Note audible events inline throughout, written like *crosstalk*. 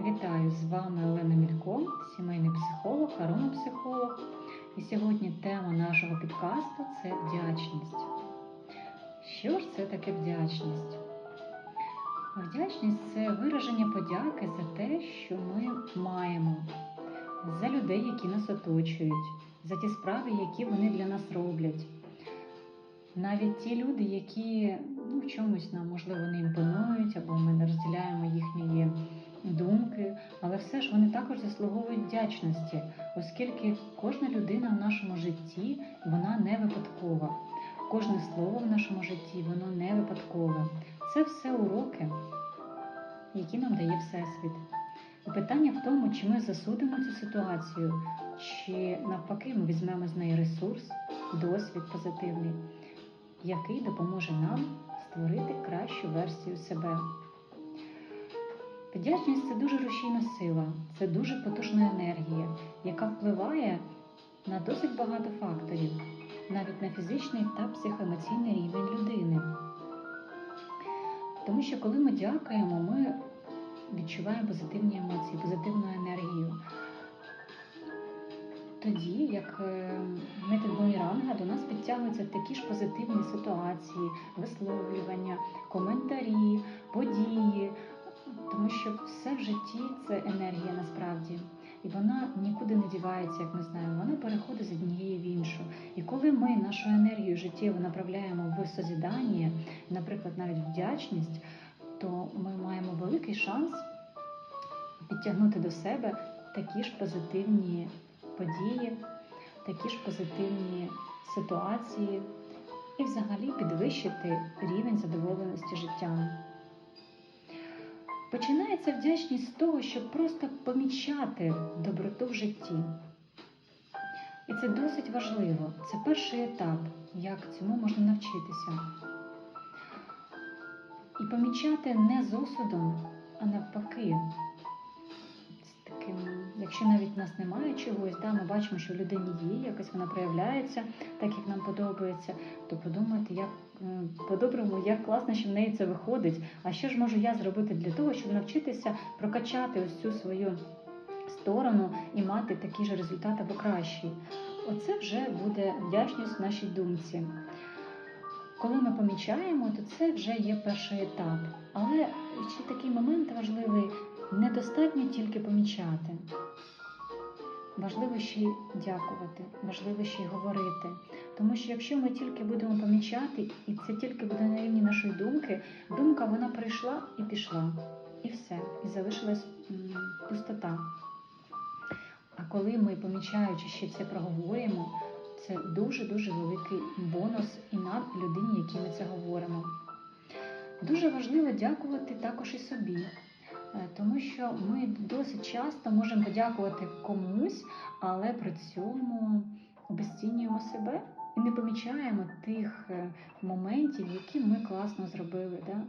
Вітаю з вами Олена Мілько, сімейний психолог, аромапсихолог. І сьогодні тема нашого підкасту це вдячність. Що ж це таке вдячність? Вдячність це вираження подяки за те, що ми маємо, за людей, які нас оточують, за ті справи, які вони для нас роблять. Навіть ті люди, які ну, в чомусь нам, можливо, не імпонують, або все ж вони також заслуговують вдячності, оскільки кожна людина в нашому житті вона не випадкова. Кожне слово в нашому житті воно не випадкове. Це все уроки, які нам дає Всесвіт. І питання в тому, чи ми засудимо цю ситуацію, чи навпаки ми візьмемо з неї ресурс, досвід позитивний, який допоможе нам створити кращу версію себе. Вдячність це дуже рушійна сила, це дуже потужна енергія, яка впливає на досить багато факторів, навіть на фізичний та психоемоційний рівень людини. Тому що коли ми дякуємо, ми відчуваємо позитивні емоції, позитивну енергію. Тоді, як е, метод Бумеранга, до нас підтягуються такі ж позитивні ситуації, висловлювання, коментарі, події, тому що все в житті це енергія насправді. І вона нікуди не дівається, як ми знаємо, вона переходить з однієї в іншу. І коли ми нашу енергію життєву направляємо в созідання, наприклад, навіть вдячність, то ми маємо великий шанс підтягнути до себе такі ж позитивні події, такі ж позитивні ситуації і взагалі підвищити рівень задоволеності життям. Починається вдячність з того, щоб просто помічати доброту в житті. І це досить важливо. Це перший етап, як цьому можна навчитися. І помічати не з осудом, а навпаки. Якщо навіть в нас немає чогось, да, ми бачимо, що в людині є, якось вона проявляється так, як нам подобається, то подумати, як по-доброму, як класно, що в неї це виходить. А що ж можу я зробити для того, щоб навчитися прокачати ось цю свою сторону і мати такі ж результати або кращі. Оце вже буде вдячність в нашій думці. Коли ми помічаємо, то це вже є перший етап. Але ще такий момент важливий: недостатньо тільки помічати. Важливо ще й дякувати, важливо ще й говорити. Тому що якщо ми тільки будемо помічати, і це тільки буде на рівні нашої думки, думка вона прийшла і пішла, і все, і залишилась пустота. А коли ми, помічаючи ще це проговорюємо, це дуже-дуже великий бонус і нам, людині, якій ми це говоримо. Дуже важливо дякувати також і собі, тому що ми досить часто можемо подякувати комусь, але при цьому обесцінюємо себе і не помічаємо тих е, моментів, які ми класно зробили. Да?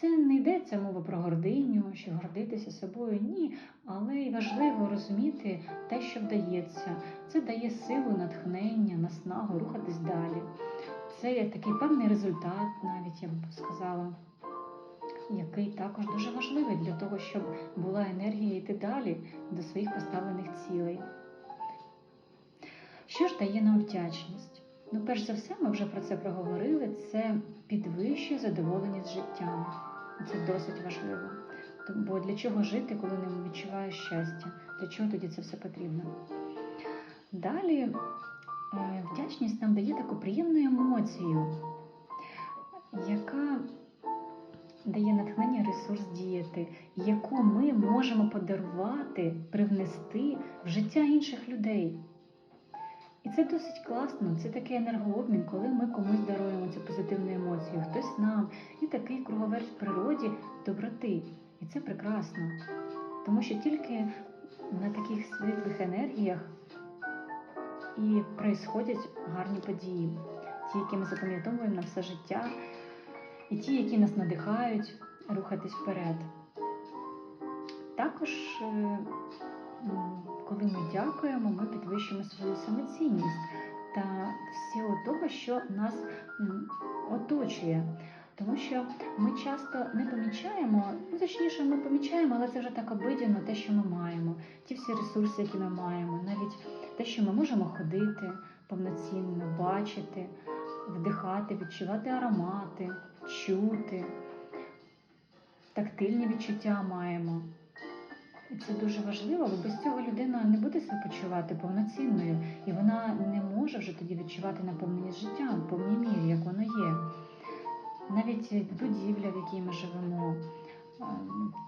Це не йдеться мова про гординю, що гордитися собою, ні. Але й важливо розуміти те, що вдається. Це дає силу, натхнення, наснагу рухатись далі. Це такий певний результат, навіть я б сказала, який також дуже важливий для того, щоб була енергія йти далі до своїх поставлених цілей. Що ж дає нам вдячність? Ну, перш за все, ми вже про це проговорили. Це підвищує задоволеність життям. Це досить важливо. Бо для чого жити, коли не відчуваєш щастя? Для чого тоді це все потрібно? Далі е, вдячність нам дає таку приємну емоцію, яка дає натхнення ресурс діяти, яку ми можемо подарувати, привнести в життя інших людей. І це досить класно, це такий енергообмін, коли ми комусь даруємо цю позитивну емоцію, хтось нам, і такий круговерть в природі доброти. І це прекрасно. Тому що тільки на таких світлих енергіях і происходять гарні події, ті, які ми запам'ятовуємо на все життя, і ті, які нас надихають рухатись вперед. Також, е, коли ми дякуємо, ми підвищуємо свою самоцінність та всього того, що нас оточує. Тому що ми часто не помічаємо, ну точніше, ми помічаємо, але це вже так обидяно, те, що ми маємо, ті всі ресурси, які ми маємо, навіть те, що ми можемо ходити повноцінно, бачити, вдихати, відчувати аромати, чути, тактильні відчуття маємо. І це дуже важливо, бо без цього людина не буде себе почувати повноцінною, і вона не може вже тоді відчувати наповненість життя в повній мірі, як воно є. Навіть будівля, в якій ми живемо,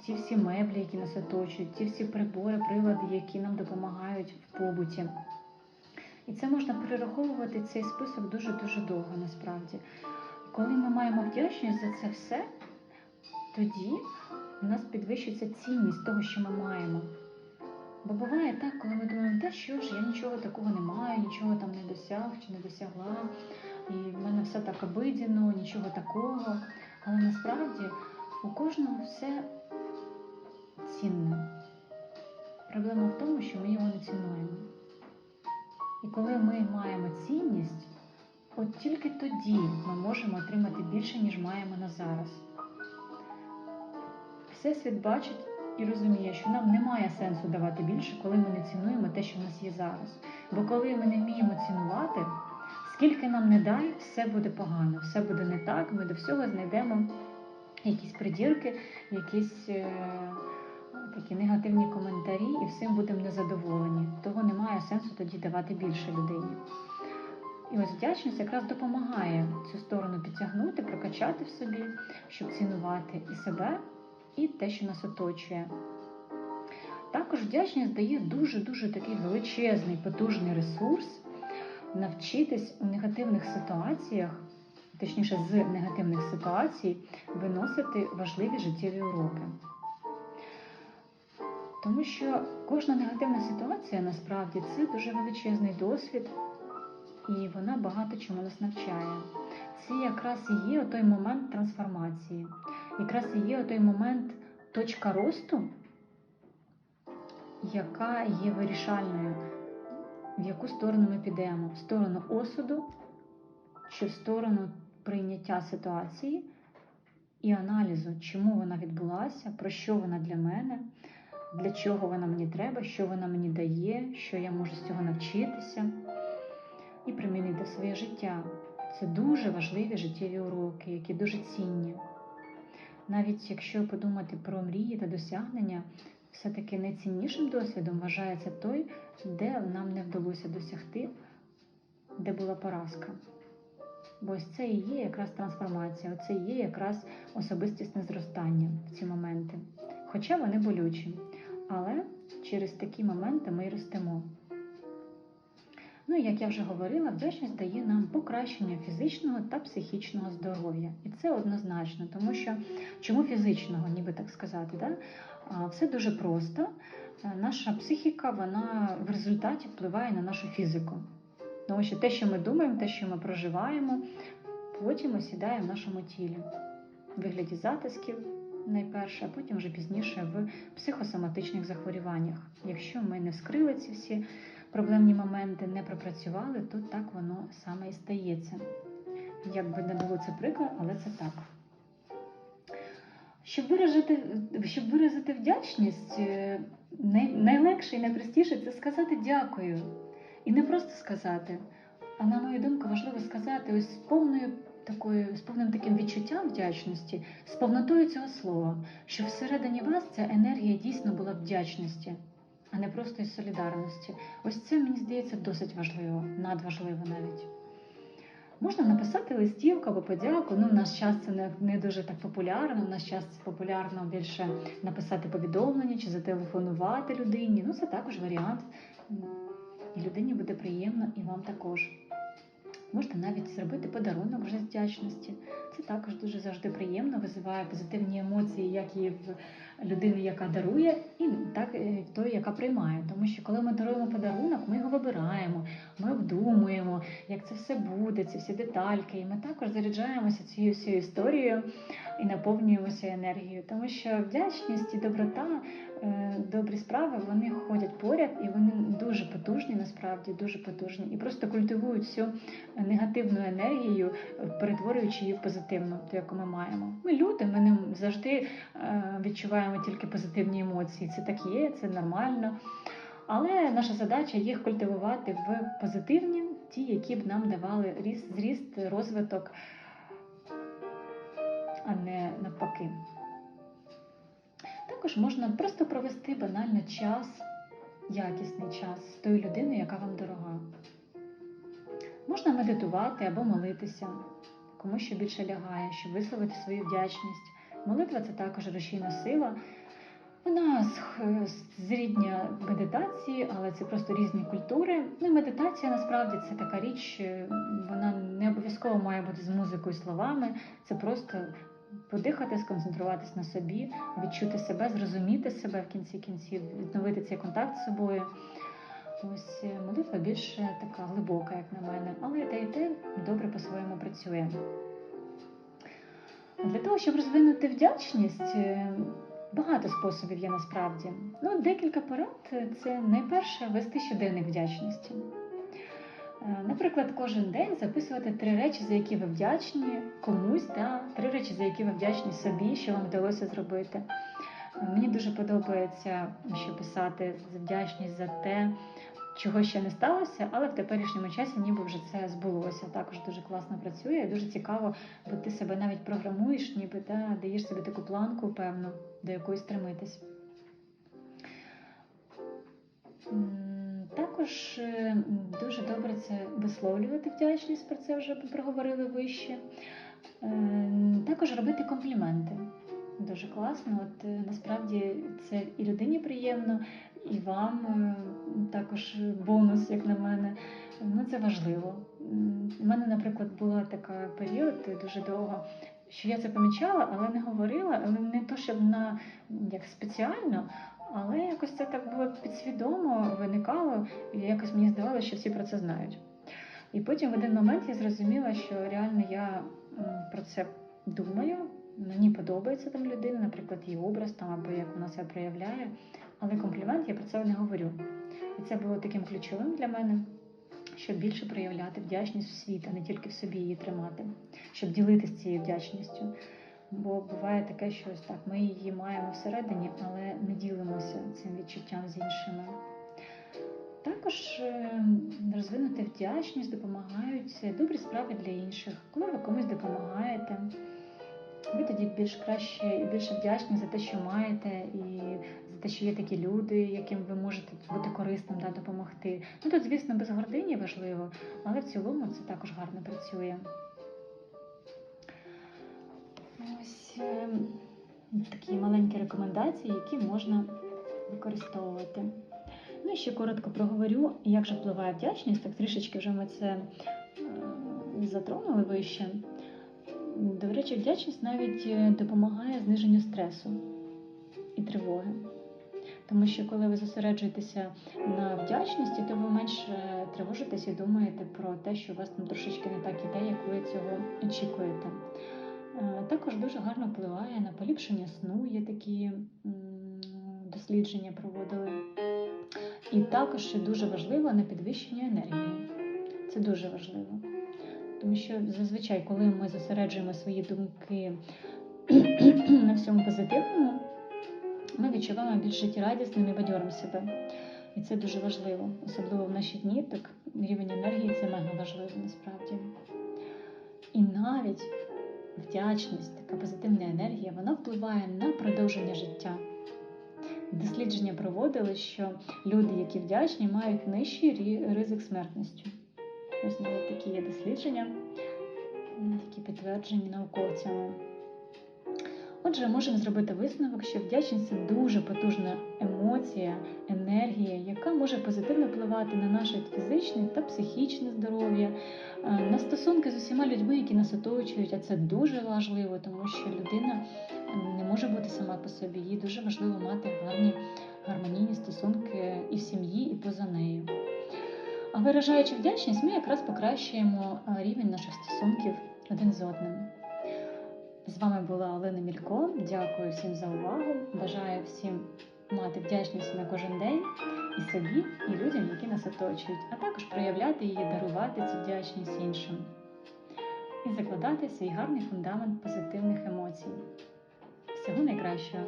ті всі меблі, які нас оточують, ті всі прибори, прилади, які нам допомагають в побуті. І це можна перераховувати цей список дуже-дуже довго насправді. Коли ми маємо вдячність за це все, тоді у нас підвищується цінність того, що ми маємо. Бо буває так, коли ми думаємо, та що ж, я нічого такого не маю, нічого там не досяг чи не досягла, і в мене все так обидяно, нічого такого. Але насправді у кожного все цінне. Проблема в тому, що ми його не цінуємо. І коли ми маємо цінність, от тільки тоді ми можемо отримати більше, ніж маємо на зараз. Всесвіт бачить і розуміє, що нам немає сенсу давати більше, коли ми не цінуємо те, що в нас є зараз. Бо коли ми не вміємо цінувати, скільки нам не дай, все буде погано, все буде не так, ми до всього знайдемо якісь придірки, якісь е, такі негативні коментарі, і всім будемо незадоволені. Того сенсу тоді давати більше людині. І ось вдячність якраз допомагає цю сторону підтягнути, прокачати в собі, щоб цінувати і себе, і те, що нас оточує. Також вдячність дає дуже-дуже такий величезний, потужний ресурс навчитись у негативних ситуаціях, точніше, з негативних ситуацій, виносити важливі життєві уроки. Тому що кожна негативна ситуація насправді це дуже величезний досвід, і вона багато чому нас навчає. Це якраз і є той момент трансформації, якраз і є той момент точка росту, яка є вирішальною, в яку сторону ми підемо: в сторону осуду чи в сторону прийняття ситуації і аналізу, чому вона відбулася, про що вона для мене, для чого вона мені треба, що вона мені дає, що я можу з цього навчитися і примінити своє життя. Це дуже важливі життєві уроки, які дуже цінні. Навіть якщо подумати про мрії та досягнення, все-таки найціннішим досвідом вважається той, де нам не вдалося досягти, де була поразка. Бо ось це і є якраз трансформація, це і є якраз особистісне зростання в ці моменти. Хоча вони болючі. Але через такі моменти ми й ростемо. Ну, як я вже говорила, вдячність дає нам покращення фізичного та психічного здоров'я. І це однозначно, тому що чому фізичного, ніби так сказати, да? Все дуже просто. Е, Наша психіка вона в результаті впливає на нашу фізику. Тому що те, що ми думаємо, те, що ми проживаємо, потім осідає в нашому тілі в вигляді затисків найперше, а потім вже пізніше в психосоматичних захворюваннях. Якщо ми не вскрили ці всі проблемні моменти, не пропрацювали, то так воно саме і стається. Як би не було це прикро, але це так. Щоб виразити, щоб виразити вдячність, е, найлегше і найпростіше це сказати дякую. І не просто сказати, а на мою думку, важливо сказати ось повною такою, з повним таким відчуттям вдячності, з повнотою цього слова, що всередині вас ця енергія дійсно була вдячності, а не просто із солідарності. Ось це мені здається досить важливо, надважливо навіть. Можна написати листівку або подяку. Ну, в наш час це не, не дуже так популярно. В наш час це популярно більше написати повідомлення чи зателефонувати людині. Ну, це також варіант. І людині буде приємно, і вам також. Можете навіть зробити подарунок вже з вдячності. Це також дуже завжди приємно, визиває позитивні емоції, як і в людини, яка дарує, і так і в той, яка приймає. Тому що коли ми даруємо подарунок, ми його вибираємо, ми обдумуємо, як це все буде, ці всі детальки. І ми також заряджаємося цією всією історією і наповнюємося енергією. Тому що вдячність і доброта, е, добрі справи вони ходять поряд і вони дуже потужні, насправді дуже потужні, і просто культивують всю негативну енергію, перетворюючи її в позитивну, ту, яку ми маємо. Ми люди, ми не завжди е, відчуваємо тільки позитивні емоції. Це так є, це нормально. Але наша задача їх культивувати в позитивні, ті, які б нам давали ріст, зріст, розвиток, а не навпаки. Також можна просто провести банально час, якісний час з тою людиною, яка вам дорога. Можна медитувати або молитися, кому що більше лягає, щоб висловити свою вдячність. Молитва це також рушійна сила. Вона з- зрідня медитації, але це просто різні культури. Ну, і медитація насправді це така річ, е, вона не обов'язково має бути з музикою, словами. Це просто подихати, сконцентруватись на собі, відчути себе, зрозуміти себе в кінці кінців, відновити цей контакт з собою. Ось е, молитва більше така глибока, як на мене, але і те і те добре по-своєму працює. Для того, щоб розвинути вдячність, е, багато способів є насправді. Ну, декілька порад це найперше вести щоденник вдячності. Е, Наприклад, кожен день записувати три речі, за які ви вдячні комусь, та три речі, за які ви вдячні собі, що вам вдалося зробити. Е, Мені дуже подобається, що писати вдячність за те, чого ще не сталося, але в теперішньому часі ніби вже це збулося. Також дуже класно працює, і дуже цікаво, бо ти себе навіть програмуєш, ніби та, даєш собі таку планку, певну, до якої стремитись. Також е, дуже добре це висловлювати вдячність, про це вже проговорили вище. Е, Також робити компліменти. Дуже класно. От е, насправді це і людині приємно, і вам також бонус, як на мене. Ну це важливо. У мене, наприклад, була така період дуже довго, що я це помічала, але не говорила, але не то, щоб на як спеціально. Але якось це так було підсвідомо виникало, і якось мені здавалося, що всі про це знають. І потім в один момент я зрозуміла, що реально я про це думаю, мені подобається там людина, наприклад, її образ там або як вона себе проявляє. Але комплімент я про це не говорю. І це було таким ключовим для мене, щоб більше проявляти вдячність в світ, а не тільки в собі її тримати, щоб ділитися цією вдячністю. Бо буває таке, що ось так ми її маємо всередині, але не ділимося цим відчуттям з іншими. Також е, розвинути вдячність допомагають добрі справи для інших. Коли ви комусь допомагаєте, ви тоді більш краще і більше вдячні за те, що маєте, і за те, що є такі люди, яким ви можете бути корисним да, допомогти. Ну тут, звісно, без гордині важливо, але в цілому це також гарно працює. Ось е, такі маленькі рекомендації, які можна використовувати. Ну і ще коротко проговорю, як же впливає вдячність. Так трішечки вже ми це е, затронули вище. До речі, вдячність навіть е, допомагає зниженню стресу і тривоги. Тому що коли ви зосереджуєтеся на вдячності, то ви менше тривожитесь і думаєте про те, що у вас там трошечки не так іде, як ви цього очікуєте. Е, Також дуже гарно впливає на поліпшення сну, є такі дослідження проводили. І також що дуже важливо на підвищення енергії. Це дуже важливо. Тому що зазвичай, коли ми зосереджуємо свої думки *clears throat* на всьому позитивному, ми відчуваємо більш життєрадісним і бадьорим себе. І це дуже важливо, особливо в наші дні, так рівень енергії це мега важливо насправді. І навіть вдячність, така позитивна енергія, вона впливає на продовження життя. Дослідження проводили, що люди, які вдячні, мають нижчий ризик смертності. Ось навіть такі є дослідження, такі підтверджені науковцями. Отже, можемо зробити висновок, що вдячність це дуже потужна емоція, енергія, яка може позитивно впливати на наше фізичне та психічне здоров'я, е, на стосунки з усіма людьми, які нас оточують. А це дуже важливо, тому що людина не може бути сама по собі. Їй дуже важливо мати гарні гармонійні стосунки і в сім'ї, і поза нею. А виражаючи вдячність, ми якраз покращуємо е, рівень наших стосунків один з одним. З вами була Олена Мілько. Дякую всім за увагу. Бажаю всім мати вдячність на кожен день і собі, і людям, які нас оточують, а також проявляти її, дарувати цю вдячність іншим і закладати свій гарний фундамент позитивних емоцій. Всього найкращого!